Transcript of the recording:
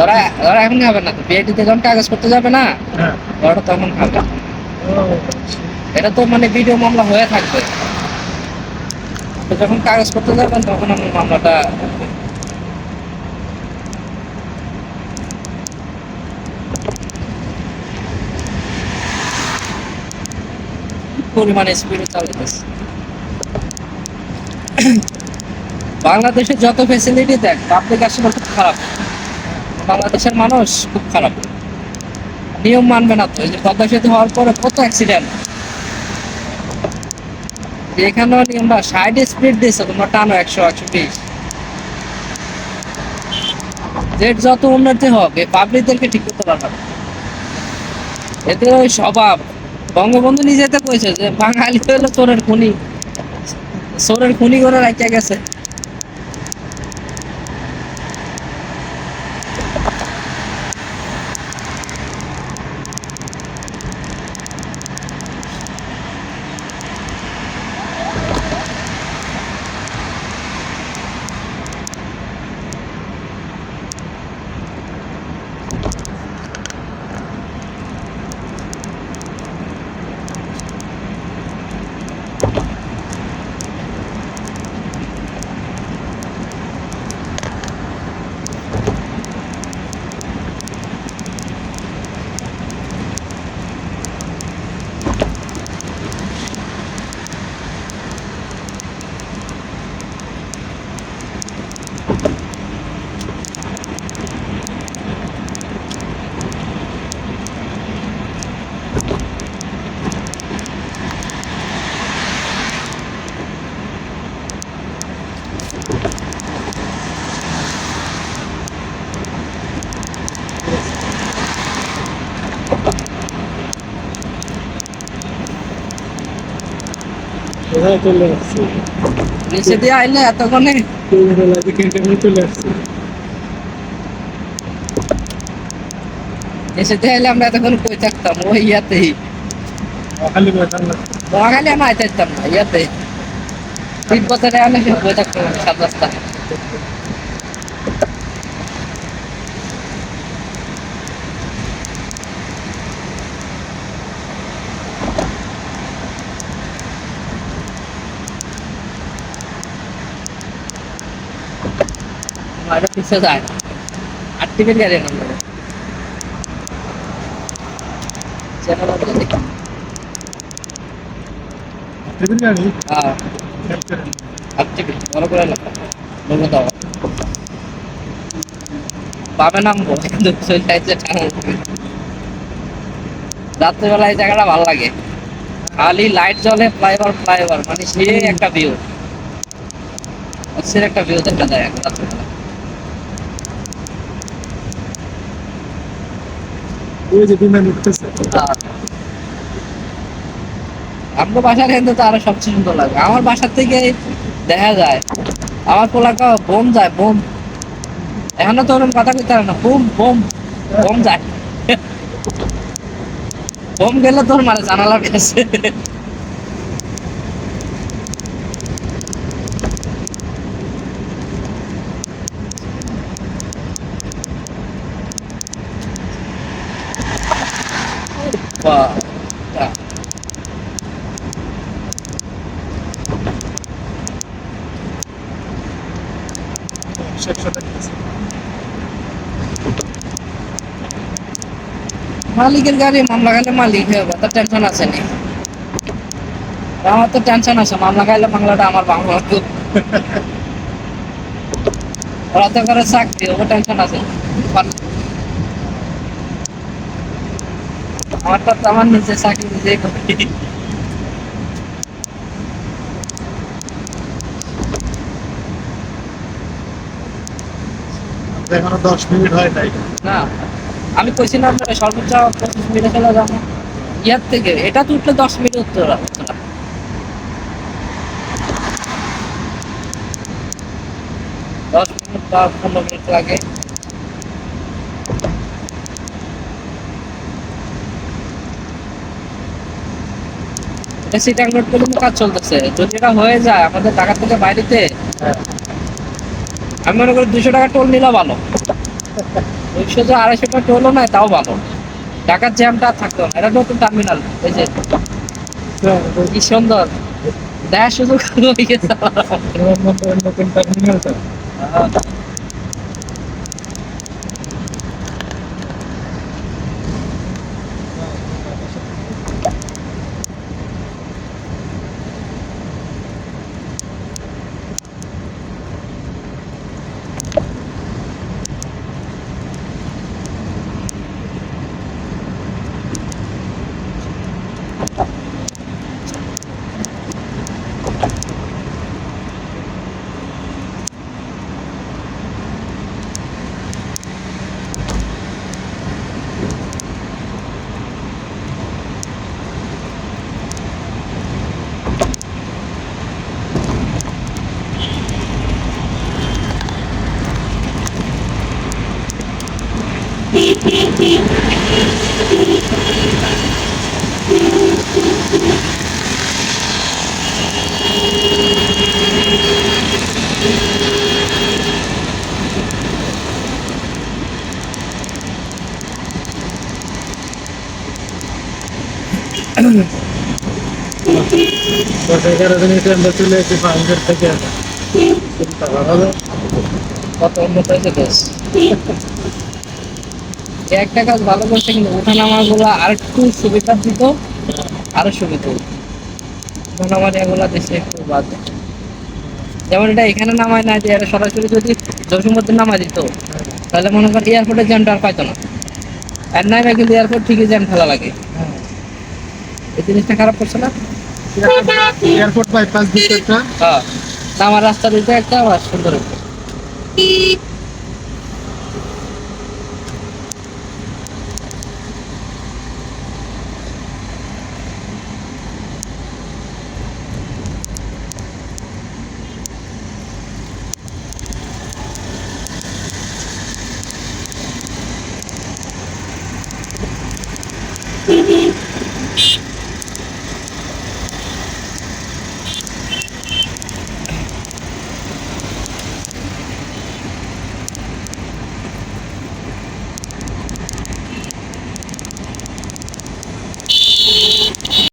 ওরা ওরা এখন খাবে না তো বিআইটিতে যখন কাগজ করতে যাবে না হ্যাঁ। ওরা তখন খাবে এটা তো মানে ভিডিও মামলা হয়ে থাকবে। যখন কাগজ করতে যাবেন তখন আমার মামলাটা পরিমাণে স্পিডে চালাইতেছে বাংলাদেশে যত ফেসিলিটি দেখ পাবলিক আসলে খুব খারাপ। বাংলাদেশের মানুষ খুব খারাপ। নিয়ম মানবে না তো পদ্মা সেতু হওয়ার পরে কত অ্যাক্সিডেন্ট এখানেও নিয়মটা স্পিড দিয়েছে, তোমরা টানো একশো একশো বিশ। যত উন্নতি হোক, এই পাবলিকদেরকে ঠিক করতে পারবে এদের ওই স্বভাব। বঙ্গবন্ধু নিজেতে কইছে যে, বাঙালি হলো চোরের খুনি চোরের খুনি করে রাখিয়া গেছে। কোথায় চলে আসছে। নিচে দিয়ে আইলে এতক্ষণে? তিনবেলা দিকে ইন্টারভিউ চলে আসছে। নিচে দিয়ে আইলে আমরা এতক্ষণ কই থাকতাম? ওই ইয়াতেই। খালি বেতন না। নোয়াখালী আমি আইতে থাকতাম না ইয়াতে তিব্বতের আমি কই থাকতাম সাত রাস্তা। আমার পিছিয়ে যায় আট টিভির গাড়ি নাম্বার চ্যানেল গাড়ি হ্যাঁ। আট টিভি বড় করে লেখা লোগো দাও পাবে নামবো কিন্তু চলে যাচ্ছে রাত্রেবেলা এই জায়গাটা ভালো লাগে। খালি লাইট জ্বলে ফ্লাইওভার ফ্লাইওভার মানে সে একটা ভিউ অস্থির একটা ভিউ দেখা যায় রাত্রেবেলা বাসার কিন্তু তো আরও সবচেয়ে সুন্দর লাগে। আমার বাসার থেকে দেখা যায়। আমার পোলাকা বোম যায়, বোম। এখনও তো ওরকম কথা কইতে না বোম বোম বোম যায়। বোম গেলে তোর মানে জানালার কাছে টাকা মালিকের গাড়ি মামলা খাইলে মালিক হয়ে তার টেনশন আছে নি। আমার তো টেনশন আছে মামলা খাইলে মামলাটা আমার বাংলা ওরা তো করে চাকরি ওর টেনশন আছে। আমারটা তো আমার নিজে চাকরি নিজেই করি এখনও দশ মিনিট হয় নাই। না আমি যে সর্বোচ্চ পঁচিশ মিনিটে চলে যাব। ইয়ার থেকে এটা তো উঠলে দশ মিনিট উঠতে দশ মিনিট বা পনেরো মিনিট লাগে। সিটাং রোড পর্যন্ত কাজ চলতেছে। যদি এটা হয়ে যায় আমাদের ঢাকা থেকে বাইরেতে আমি মনে করি দুশো টাকা টোল নিলে ভালো। দুইশো যে আড়াইশোটা টোলও নয় তাও ভালো। ঢাকার জ্যামটা থাকতো না। এটা নতুন টার্মিনাল এই যে কি সুন্দর। দেখার সুযোগ হয়ে গেছে। নতুন টার্মিনালটা you এগারো দিনের আমরা চলে এসেছি ফার্মের থেকে চিন্তা করা যায় কত উন্নত হয়েছে দেশ এই একটা কাজ ভালো করছে কিন্তু ওঠানামা গুলা আর একটু সুবিধা দিত আরও সুবিধা। হতো। ওঠানামা এগুলা দেশে একটু বাদ যেমন এটা এখানে নামায় না যে সরাসরি যদি জসিম মধ্যে নামায় দিত তাহলে মনে কর এয়ারপোর্টের জ্যামটা আর পাইতো না। আর নাই না কিন্তু এয়ারপোর্ট ঠিকই জ্যাম ফেলা লাগে। এই জিনিসটা খারাপ করছে না? এয়ারপোর্ট বাইপাস দিতে একটা। হ্যাঁ। নামার রাস্তা দিতে একটা আবার সুন্দর